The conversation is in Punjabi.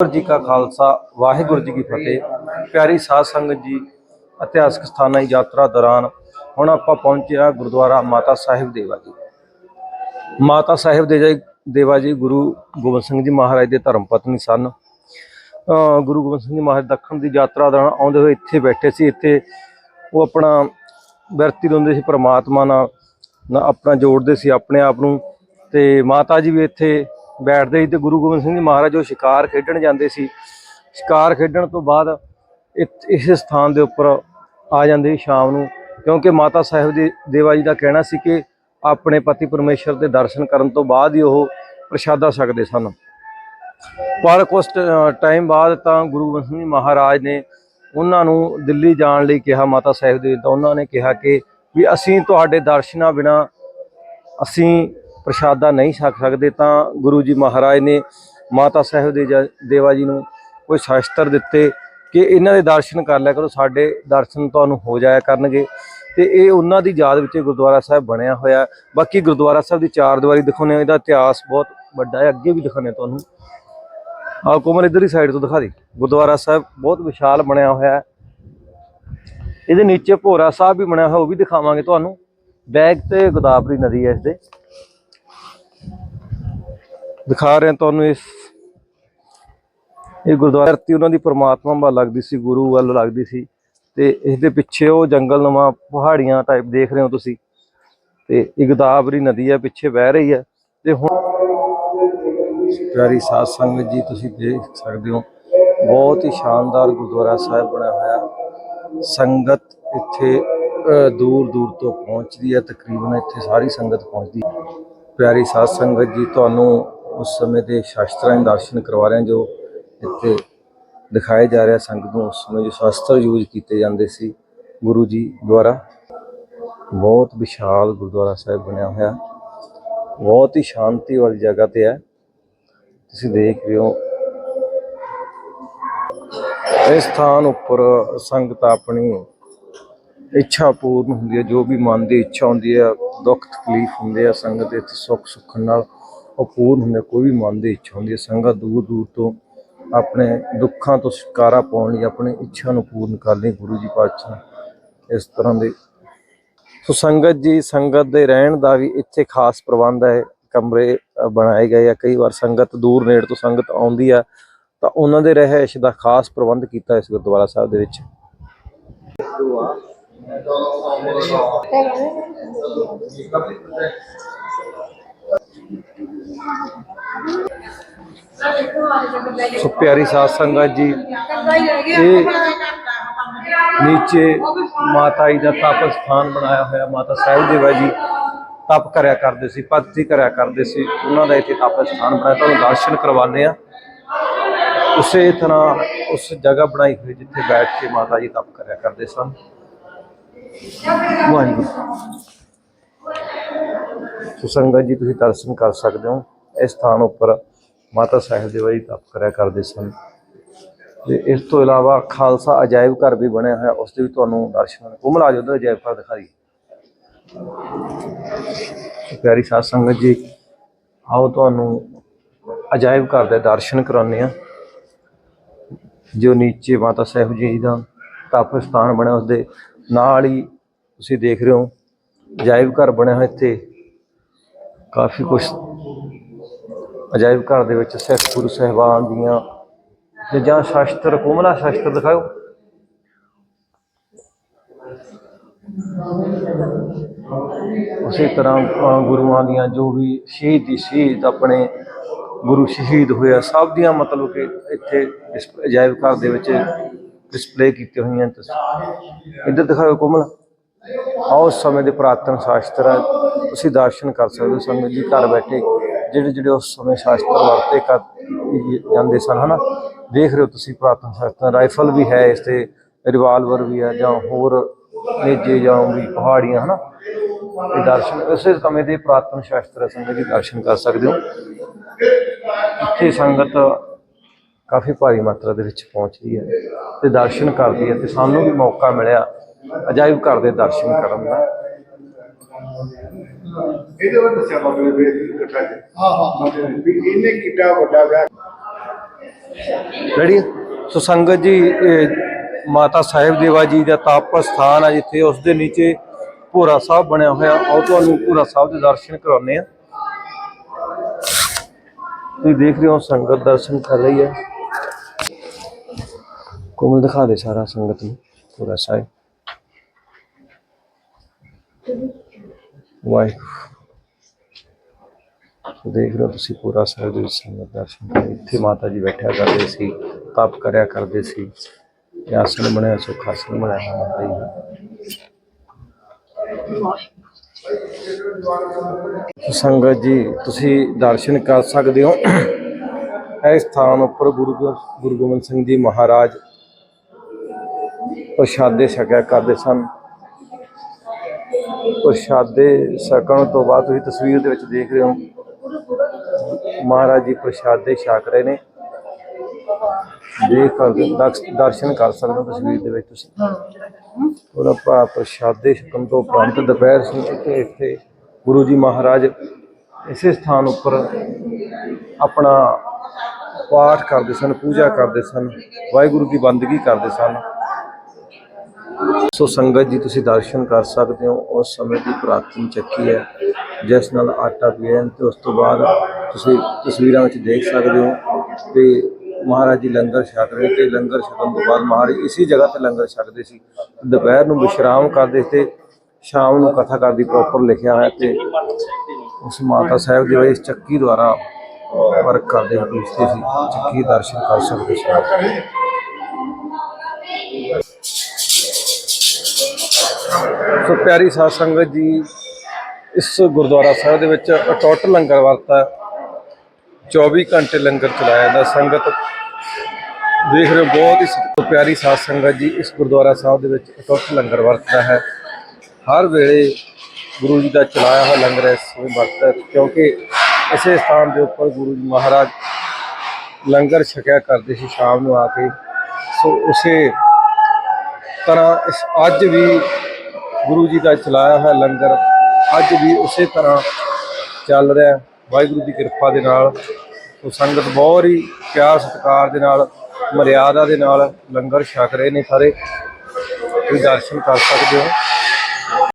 ਵਾਹਿਗੁਰੂ ਜੀ ਕਾ ਖਾਲਸਾ, ਵਾਹਿਗੁਰੂ ਜੀ ਕੀ ਫਤਿਹ। ਪਿਆਰੀ ਸਾਧ ਸੰਗਤ ਜੀ, ਇਤਿਹਾਸਕ ਸਥਾਨਾਂ ਦੀ ਯਾਤਰਾ ਦੌਰਾਨ ਹੁਣ ਆਪਾਂ ਪਹੁੰਚੇ ਹਾਂ ਗੁਰਦੁਆਰਾ ਮਾਤਾ ਸਾਹਿਬ ਦੇਵਾ ਜੀ। ਮਾਤਾ ਸਾਹਿਬ ਦੇ ਜੀ ਦੇਵਾ ਜੀ ਗੁਰੂ ਗੋਬਿੰਦ ਸਿੰਘ ਜੀ ਮਹਾਰਾਜ ਦੇ ਧਰਮ ਪਤਨੀ ਸਨ। ਗੁਰੂ ਗੋਬਿੰਦ ਸਿੰਘ ਜੀ ਮਹਾਰਾਜ ਦੱਖਣ ਦੀ ਯਾਤਰਾ ਦੌਰਾਨ ਆਉਂਦੇ ਹੋਏ ਇੱਥੇ ਬੈਠੇ ਸੀ। ਇੱਥੇ ਉਹ ਆਪਣਾ ਵਿਰਤੀ ਲਾਉਂਦੇ ਸੀ, ਪ੍ਰਮਾਤਮਾ ਨਾਲ ਆਪਣਾ ਜੋੜਦੇ ਸੀ ਆਪਣੇ ਆਪ ਨੂੰ। ਤੇ ਮਾਤਾ ਜੀ ਵੀ ਇੱਥੇ ਬੈਠਦੇ ਸੀ ਤੇ ਗੁਰੂ ਗੋਬਿੰਦ ਸਿੰਘ ਜੀ ਮਹਾਰਾਜ ਉਹ ਸ਼ਿਕਾਰ ਖੇਡਣ ਜਾਂਦੇ ਸੀ। ਸ਼ਿਕਾਰ ਖੇਡਣ ਤੋਂ ਬਾਅਦ ਇ- ਇਸ ਸਥਾਨ ਦੇ ਉੱਪਰ ਆ ਜਾਂਦੇ ਸੀ ਸ਼ਾਮ ਨੂੰ, ਕਿਉਂਕਿ ਮਾਤਾ ਸਾਹਿਬ ਦੇ ਦੇਵਾ ਜੀ ਦਾ ਕਹਿਣਾ ਸੀ ਕਿ ਆਪਣੇ ਪਤੀ ਪਰਮੇਸ਼ਰ ਦੇ ਦਰਸ਼ਨ ਕਰਨ ਤੋਂ ਬਾਅਦ ਹੀ ਉਹ ਪ੍ਰਸ਼ਾਦਾ ਸਕਦੇ ਸਨ। ਪਰ ਕੁਝ ਟਾਈਮ ਬਾਅਦ ਤਾਂ ਗੁਰੂ ਗੋਬਿੰਦ ਸਿੰਘ ਜੀ ਮਹਾਰਾਜ ਨੇ ਉਹਨਾਂ ਨੂੰ ਦਿੱਲੀ ਜਾਣ ਲਈ ਕਿਹਾ, ਮਾਤਾ ਸਾਹਿਬ ਦੇ ਤਾਂ ਉਹਨਾਂ ਨੇ ਕਿਹਾ ਕਿ ਵੀ ਅਸੀਂ ਤੁਹਾਡੇ ਦਰਸ਼ਨਾਂ ਬਿਨਾ ਅਸੀਂ ਪ੍ਰਸ਼ਾਦਾ ਨਹੀਂ ਛਕ ਸਕਦੇ ਤਾਂ ਗੁਰੂ ਜੀ ਮਹਾਰਾਜ ਨੇ ਮਾਤਾ ਸਾਹਿਬ ਦੇ ਜ- ਦੇਵਾ ਜੀ ਨੂੰ ਕੋਈ ਸ਼ਾਸਤਰ ਦਿੱਤੇ ਕਿ ਇਹਨਾਂ ਦੇ ਦਰਸ਼ਨ ਕਰ ਲਿਆ ਕਰੋ, ਸਾਡੇ ਦਰਸ਼ਨ ਤੁਹਾਨੂੰ ਹੋ ਜਾਇਆ ਕਰਨਗੇ। ਤੇ ਇਹ ਉਹਨਾਂ ਦੀ ਯਾਦ ਵਿੱਚ ਗੁਰਦੁਆਰਾ ਸਾਹਿਬ ਬਣਿਆ ਹੋਇਆ। ਬਾਕੀ ਗੁਰਦੁਆਰਾ ਸਾਹਿਬ ਦੀ ਚਾਰ ਦੀਵਾਰੀ ਦਿਖਾਉਂਦੇ ਹਾਂ, ਇਹਦਾ ਇਤਿਹਾਸ ਬਹੁਤ ਵੱਡਾ ਹੈ, ਅੱਗੇ ਵੀ ਦਿਖਾਉਂਦੇ ਹਾਂ ਤੁਹਾਨੂੰ। ਆਹ ਕੋਮਲ ਇੱਧਰ ਹੀ ਸਾਈਡ ਤੋਂ ਦਿਖਾ ਦੇ। ਗੁਰਦੁਆਰਾ ਸਾਹਿਬ ਬਹੁਤ ਵਿਸ਼ਾਲ ਬਣਿਆ ਹੋਇਆ ਹੈ। ਇਹਦੇ ਨੀਚੇ ਭੋਰਾ ਸਾਹਿਬ ਵੀ ਬਣਿਆ ਹੋਇਆ, ਉਹ ਵੀ ਦਿਖਾਵਾਂਗੇ ਤੁਹਾਨੂੰ। ਬੈਗ ਤੇ ਗੋਦਾਵਰੀ ਨਦੀ ਹੈ ਇਸ ਦੇ। ਦਿਖਾ ਰਹੇ ਹਾਂ ਤੁਹਾਨੂੰ ਇਸ, ਇਹ ਗੁਰਦੁਆਰਾ ਧਰਤੀ ਉਹਨਾਂ ਦੀ ਪਰਮਾਤਮਾ ਵੱਲ ਲੱਗਦੀ ਸੀ, ਗੁਰੂ ਵੱਲ ਲੱਗਦੀ ਸੀ ਤੇ ਇਸ ਦੇ ਪਿੱਛੇ ਉਹ ਜੰਗਲ ਨਵਾਂ ਪਹਾੜੀਆਂ ਟਾਈਪ ਦੇਖ ਰਹੇ ਹੋ ਤੁਸੀਂ ਤੇ ਇਹ ਨਦੀ ਹੈ, ਪਿੱਛੇ ਵਹਿ ਰਹੀ ਹੈ ਤੇ ਹੁਣ ਪਿਆਰੀ ਸਾਧ ਸੰਗਤ ਜੀ, ਤੁਸੀਂ ਦੇਖ ਸਕਦੇ ਹੋ, ਬਹੁਤ ਹੀ ਸ਼ਾਨਦਾਰ ਗੁਰਦੁਆਰਾ ਸਾਹਿਬ ਬਣਿਆ ਹੋਇਆ ਸੰਗਤ ਇੱਥੇ ਦੂਰ ਦੂਰ ਤੋਂ ਪਹੁੰਚਦੀ ਹੈ, ਤਕਰੀਬਨ ਇੱਥੇ ਸਾਰੀ ਸੰਗਤ ਪਹੁੰਚਦੀ ਹੈ। ਪਿਆਰੀ ਸਾਧ ਸੰਗਤ ਜੀ, ਤੁਹਾਨੂੰ ਉਸ ਸਮੇਂ ਦੇ ਸ਼ਾਸਤਰਾਂ ਦੇ ਦਰਸ਼ਨ ਕਰਵਾ ਰਹੇ ਹਾਂ, ਜੋ ਇੱਥੇ ਦਿਖਾਏ ਜਾ ਰਿਹਾ ਸੰਗਤ ਨੂੰ, ਉਸ ਸਮੇਂ ਜੋ ਸ਼ਾਸਤਰ ਯੂਜ਼ ਕੀਤੇ ਜਾਂਦੇ ਸੀ ਗੁਰੂ ਜੀ ਦੁਆਰਾ। ਬਹੁਤ ਵਿਸ਼ਾਲ ਗੁਰਦੁਆਰਾ ਸਾਹਿਬ ਬਣਿਆ ਹੋਇਆ। ਬਹੁਤ ਹੀ ਸ਼ਾਂਤੀ ਵਾਲੀ ਜਗ੍ਹਾ ਤੇ ਹੈ। ਤੁਸੀਂ ਦੇਖ ਰਹੇ ਹੋ। ਇਸ ਸਥਾਨ ਉੱਪਰ ਸੰਗਤ ਆਪਣੀ ਇੱਛਾ ਪੂਰਨ ਹੁੰਦੀ ਹੈ। ਜੋ ਵੀ ਮਨ ਦੀ ਇੱਛਾ ਹੁੰਦੀ ਹੈ, ਦੁੱਖ ਤਕਲੀਫ ਹੁੰਦੇ ਆ ਸੰਗਤ ਇੱਥੇ ਸੁੱਖ ਸੁੱਖਣ ਨਾਲ ਉਹ ਪੂਰਨ ਹੁੰਦੇ, ਕੋਈ ਵੀ ਮਨ ਦੀ ਇੱਛਾ ਹੁੰਦੀ ਹੈ, ਸੰਗਤ ਦੂਰ ਦੂਰ ਤੋਂ ਆਪਣੇ ਦੁੱਖਾਂ ਤੋਂ ਛੁਟਕਾਰਾ ਪਾਉਣ ਲਈ ਆਪਣੀ ਇੱਛਾ ਨੂੰ ਪੂਰਨ ਕਰਨ ਲਈ ਗੁਰੂ ਜੀ ਪਾਤਸ਼ਾਹ ਇਸ ਤਰ੍ਹਾਂ ਦੇ ਸੋ ਸੰਗਤ ਜੀ, ਸੰਗਤ ਦੇ ਰਹਿਣ ਦਾ ਵੀ ਇੱਥੇ ਖਾਸ ਪ੍ਰਬੰਧ ਹੈ। ਕਮਰੇ ਬਣਾਏ ਗਏ ਆ। ਕਈ ਵਾਰ ਸੰਗਤ ਦੂਰ ਨੇੜ ਤੋਂ ਸੰਗਤ ਆਉਂਦੀ ਆ, ਤਾਂ ਉਹਨਾਂ ਦੇ ਰਹਿائش ਦਾ ਖਾਸ ਪ੍ਰਬੰਧ ਕੀਤਾ ਇਸ ਗੁਰਦੁਆਰਾ ਸਾਹਿਬ ਦੇ ਵਿੱਚ। ਸੋ ਪਿਆਰੀ ਸਾਧ ਸੰਗਤ ਜੀ, ਇਹ ਨੀਚੇ ਮਾਤਾ ਜੀ ਦਾ ਤਪ ਸਥਾਨ ਬਣਾਇਆ ਹੋਇਆ, ਮਾਤਾ ਸਾਹਿਬ ਦੇਵਾ ਜੀ ਤਪ ਕਰਿਆ ਕਰਦੇ ਸੀ, ਭਗਤੀ ਕਰਿਆ ਕਰਦੇ ਸੀ, ਉਹਨਾਂ ਦਾ ਇੱਥੇ ਤਪ ਸਥਾਨ ਬਣਾਇਆ, ਤੁਹਾਨੂੰ ਦਰਸ਼ਨ ਕਰਵਾਉਂਦੇ ਆ ਉਸੇ ਤਰ੍ਹਾਂ ਉਸ ਜਗ੍ਹਾ ਬਣਾਈ ਹੋਈ ਜਿੱਥੇ ਬੈਠ ਕੇ ਮਾਤਾ ਜੀ ਤਪ ਕਰਿਆ ਕਰਦੇ ਸਨ। ਵਾਹਿਗੁਰੂ। ਸੋ ਸੰਗਤ ਜੀ, ਤੁਸੀਂ ਦਰਸ਼ਨ ਕਰ ਸਕਦੇ ਹੋ। ਇਸ ਸਥਾਨ ਉੱਪਰ ਮਾਤਾ ਸਾਹਿਬ ਦੇਵਾ ਜੀ ਤਪ ਕਰਿਆ ਕਰਦੇ ਸਨ। ਤੇ ਇਸ ਤੋਂ ਇਲਾਵਾ ਖਾਲਸਾ ਅਜਾਇਬ ਘਰ ਵੀ ਬਣਿਆ ਹੋਇਆ, ਉਸ ਦੇ ਵੀ ਤੁਹਾਨੂੰ ਦਰਸ਼ਨ। ਕੁਮਲ ਆ ਉਧਰ ਅਜਾਇਬ ਘਰ ਦਿਖਾਈ ਪਿਆਰੀ ਸਾਧ ਸੰਗਤ ਜੀ, ਆਓ ਤੁਹਾਨੂੰ ਅਜਾਇਬ ਘਰ ਦੇ ਦਰਸ਼ਨ ਕਰਾਉਂਦੇ ਆ ਜੋ ਨੀਚੇ ਮਾਤਾ ਸਾਹਿਬ ਜੀ ਦਾ ਤਪ ਸਥਾਨ ਬਣਿਆ ਉਸ ਦੇ ਨਾਲ ਹੀ ਤੁਸੀਂ ਦੇਖ ਰਹੇ ਹੋ, ਅਜਾਇਬ ਘਰ ਬਣਿਆ ਹੋਇਆ ਇੱਥੇ। ਕਾਫੀ ਕੁਝ ਅਜਾਇਬ ਘਰ ਦੇ ਵਿੱਚ ਸਿੱਖ ਗੁਰੂ ਸਾਹਿਬਾਨ ਦੀਆਂ ਤੇ ਜਾਂ ਸ਼ਾਸਤਰ ਕੋਮਲਾ ਸ਼ਾਸਤਰ ਦਿਖਾਓ। ਉਸੇ ਤਰ੍ਹਾਂ ਗੁਰੂਆਂ ਦੀਆਂ ਜੋ ਵੀ ਸ਼ਹੀਦੀ ਸ਼ਹੀਦ ਆਪਣੇ ਗੁਰੂ ਸ਼ਹੀਦ ਹੋਇਆ ਸਭ ਦੀਆਂ ਮਤਲਬ ਕਿ ਇੱਥੇ ਅਜਾਇਬ ਘਰ ਦੇ ਵਿੱਚ ਡਿਸਪਲੇ ਕੀਤੇ ਹੋਈਆਂ ਤਸਵੀਰਾਂ ਇੱਧਰ ਦਿਖਾਓ ਕੋਮਲ। ਆਓ ਸਮੇਂ ਦੇ ਪੁਰਾਤਨ ਸ਼ਾਸਤਰ ਆ, ਤੁਸੀਂ ਦਰਸ਼ਨ ਕਰ ਸਕਦੇ ਹੋ ਸੰਗਤ ਜੀ ਘਰ ਬੈਠੇ ਜਿਹੜੇ ਜਿਹੜੇ ਉਸ ਸਮੇਂ ਸ਼ਾਸਤਰ ਵਰਤੇ ਕਰ ਜਾਂਦੇ ਸਨ ਹਨਾ? ਦੇਖ ਰਹੇ ਹੋ ਤੁਸੀਂ ਪੁਰਾਤਨ ਸ਼ਾਸਤਰ ਰਾਈਫਲ ਵੀ ਹੈ ਇਸ ਤੇ ਰਿਵਾਲਵਰ ਵੀ ਹੈ ਜਾਂ ਹੋਰ ਨੇਜੇ ਜਾਂ ਵੀ ਪਹਾੜੀਆਂ ਹਨਾ? ਇਹ ਦਰਸ਼ਨ ਉਸੇ ਸਮੇਂ ਦੇ ਪੁਰਾਤਨ ਸ਼ਾਸਤਰ ਆ, ਸੰਗਤ ਜੀ ਦਰਸ਼ਨ ਕਰ ਸਕਦੇ ਹੋ। ਇੱਥੇ ਸੰਗਤ ਕਾਫੀ ਭਾਰੀ ਮਾਤਰਾ ਦੇ ਵਿੱਚ ਪਹੁੰਚਦੀ ਹੈ ਤੇ ਦਰਸ਼ਨ ਕਰਦੀ ਹੈ ਤੇ ਸਾਨੂੰ ਵੀ ਮੌਕਾ ਮਿਲਿਆ ਅਜਾਇਬ ਘਰ ਦੇ ਦਰਸ਼ਨ ਕਰਨ ਦਾ। ਇਹਦੇ ਬਾਰੇ ਦੱਸਿਆ ਬਾਬੇ ਨੇ ਵੀ ਇਕੱਠਾ ਜੀ ਹਾਂ ਹਾਂ। ਵੀ ਇਹਨੇ ਕਿੱਡਾ ਵੱਡਾ ਵਿਆਹ। ਰੈਡੀ ਸੋ ਸੰਗਤ ਜੀ ਮਾਤਾ ਸਾਹਿਬ ਦੇਵਾ ਜੀ ਦਾ ਤਪ ਸਥਾਨ ਆ ਜਿੱਥੇ ਉਸ ਦੇ ਨੀਚੇ ਭੋਰਾ ਸਾਹਿਬ ਬਣਿਆ ਹੋਇਆ। ਆਓ ਤੁਹਾਨੂੰ ਭੋਰਾ ਸਾਹਿਬ ਦੇ ਦਰਸ਼ਨ ਕਰਾਉਂਦੇ ਆ। ਤੁਸੀਂ ਦੇਖ ਰਹੇ ਹੋ ਸੰਗਤ ਦਰਸ਼ਨ ਕਰ ਰਹੀ ਹੈ ਕੋਮਲ ਦਿਖਾ ਦੇ ਸਾਰਾ ਸੰਗਤ ਨੂੰ ਭੋਰਾ ਸਾਹਿਬ। ਵਾਹਿਗੁਰੂ। ਦੇਖ ਰਹੇ ਹੋ ਤੁਸੀਂ ਪੂਰਾ ਸਾਹਿਬ ਦੇ ਸੰਗਤ ਦਰਸ਼ਨ ਇੱਥੇ ਮਾਤਾ ਜੀ ਬੈਠਿਆ ਕਰਦੇ ਸੀ, ਤਪ ਕਰਿਆ ਕਰਦੇ ਸੀ। ਇਹ ਆਸਣ ਬਣਿਆ, ਸੁਖ ਆਸਣ ਬਣਾਇਆ ਹੋਇਆ ਮਾਤਾ ਜੀ ਸੰਗਤ ਜੀ, ਤੁਸੀਂ ਦਰਸ਼ਨ ਕਰ ਸਕਦੇ ਹੋ। ਇਸ ਸਥਾਨ ਉੱਪਰ ਗੁਰੂ ਗੁਰੂ ਗੋਬਿੰਦ ਸਿੰਘ ਜੀ ਮਹਾਰਾਜ ਪ੍ਰਸ਼ਾਦੇ ਛਕਿਆ ਕਰਦੇ ਸਨ। ਪ੍ਰਸ਼ਾਦੇ ਛਕਣ ਤੋਂ ਬਾਅਦ ਤੁਸੀਂ ਤਸਵੀਰ ਦੇ ਵਿੱਚ ਦੇਖ ਰਹੇ ਹੋ। ਮਹਾਰਾਜ ਜੀ ਪ੍ਰਸ਼ਾਦੇ ਛਕ ਰਹੇ ਨੇ। ਦੇਖ ਸਕਦੇ ਦਰਸ਼ਨ ਕਰ ਸਕਦੇ ਹੋ ਤਸਵੀਰ ਦੇ ਵਿੱਚ ਤੁਸੀਂ। ਉਹਦਾ ਭਾ ਪ੍ਰਸ਼ਾਦੇ ਛਕਣ ਤੋਂ ਉਪਰੰਤ ਦੁਪਹਿਰ ਸੀ ਤੇ ਇੱਥੇ ਗੁਰੂ ਜੀ ਮਹਾਰਾਜ ਇਸੇ ਸਥਾਨ ਉੱਪਰ ਆਪਣਾ ਪਾਠ ਕਰਦੇ ਸਨ ਪੂਜਾ ਕਰਦੇ ਸਨ ਵਾਹਿਗੁਰੂ ਦੀ ਬੰਦਗੀ ਕਰਦੇ ਸਨ। ਸੋ ਸੰਗਤ ਜੀ, ਤੁਸੀਂ ਦਰਸ਼ਨ ਕਰ ਸਕਦੇ ਹੋ। ਉਸ ਸਮੇਂ ਦੀ ਪ੍ਰਾਚੀਨ ਚੱਕੀ ਹੈ, ਜਿਸ ਨਾਲ ਆਟਾ ਪੀਆ ਤੇ ਉਸ ਤੋਂ ਬਾਅਦ ਤੁਸੀਂ ਤਸਵੀਰਾਂ ਵਿੱਚ ਦੇਖ ਸਕਦੇ ਹੋ ਕਿ ਮਹਾਰਾਜ ਜੀ ਲੰਗਰ ਛਕ ਰਹੇ ਤੇ ਲੰਗਰ ਛਕਣ ਤੋਂ ਬਾਅਦ ਮਹਾਰਾਜ ਇਸੇ ਜਗ੍ਹਾ ਤੇ ਲੰਗਰ ਛਕਦੇ ਸੀ। ਦੁਪਹਿਰ ਨੂੰ ਵਿਸ਼ਰਾਮ ਕਰਦੇ ਤੇ ਸ਼ਾਮ ਨੂੰ ਕਥਾ ਕਰਦੀ ਪ੍ਰੋਪਰ ਲਿਖਿਆ ਹੋਇਆ ਤੇ ਉਸ ਮਾਤਾ ਸਾਹਿਬ ਦੇ ਇਸ ਚੱਕੀ ਦੁਆਰਾ ਵਰਕ ਕਰਦੇ ਹੋਏ ਪੁੱਛਦੇ ਸੀ ਚੱਕੀ ਦਰਸ਼ਨ ਕਰ ਸਕਦੇ ਸੀ। ਪਿਆਰੀ ਸਾਧ ਸੰਗਤ ਜੀ, ਇਸ ਗੁਰਦੁਆਰਾ ਸਾਹਿਬ ਦੇ ਵਿੱਚ ਅਟੁੱਟ ਲੰਗਰ ਵਰਤਾ 24 ਘੰਟੇ ਲੰਗਰ ਚਲਾਇਆ ਜਾਂਦਾ ਸੰਗਤ। ਦੇਖ ਰਹੇ ਹੋ, ਬਹੁਤ ਹੀ ਪਿਆਰੀ ਸਾਧ ਸੰਗਤ ਜੀ, ਇਸ ਗੁਰਦੁਆਰਾ ਸਾਹਿਬ ਦੇ ਵਿੱਚ ਅਟੁੱਟ ਲੰਗਰ ਵਰਤਦਾ ਹੈ। ਹਰ ਵੇਲੇ ਗੁਰੂ ਜੀ ਦਾ ਚਲਾਇਆ ਹੋਇਆ ਲੰਗਰ ਇਸ ਸਮੇਂ ਵਰਤਦਾ ਕਿਉਂਕਿ ਇਸੇ ਸਥਾਨ ਦੇ ਉੱਪਰ ਗੁਰੂ ਜੀ ਮਹਾਰਾਜ ਲੰਗਰ ਛਕਿਆ ਕਰਦੇ ਸੀ ਸ਼ਾਮ ਨੂੰ ਆ ਕੇ। ਸੋ ਉਸੇ ਤਰ੍ਹਾਂ ਇਸ ਅੱਜ ਵੀ ਗੁਰੂ ਜੀ ਦਾ ਚਲਾਇਆ ਹੈ ਲੰਗਰ ਅੱਜ ਵੀ ਉਸੇ ਤਰ੍ਹਾਂ ਚੱਲ ਰਿਹਾ ਵਾਹਿਗੁਰੂ ਦੀ ਕਿਰਪਾ ਦੇ ਨਾਲ, ਉਹ ਸੰਗਤ ਬਹੁਤ ਹੀ ਪਿਆਰ ਸਤਿਕਾਰ ਦੇ ਨਾਲ, ਮਰਿਆਦਾ ਦੇ ਨਾਲ ਲੰਗਰ ਛਕ ਰਹੇ ਨੇ ਸਾਰੇ। ਤੁਸੀਂ ਦਰਸ਼ਨ ਕਰ ਸਕਦੇ ਹੋ।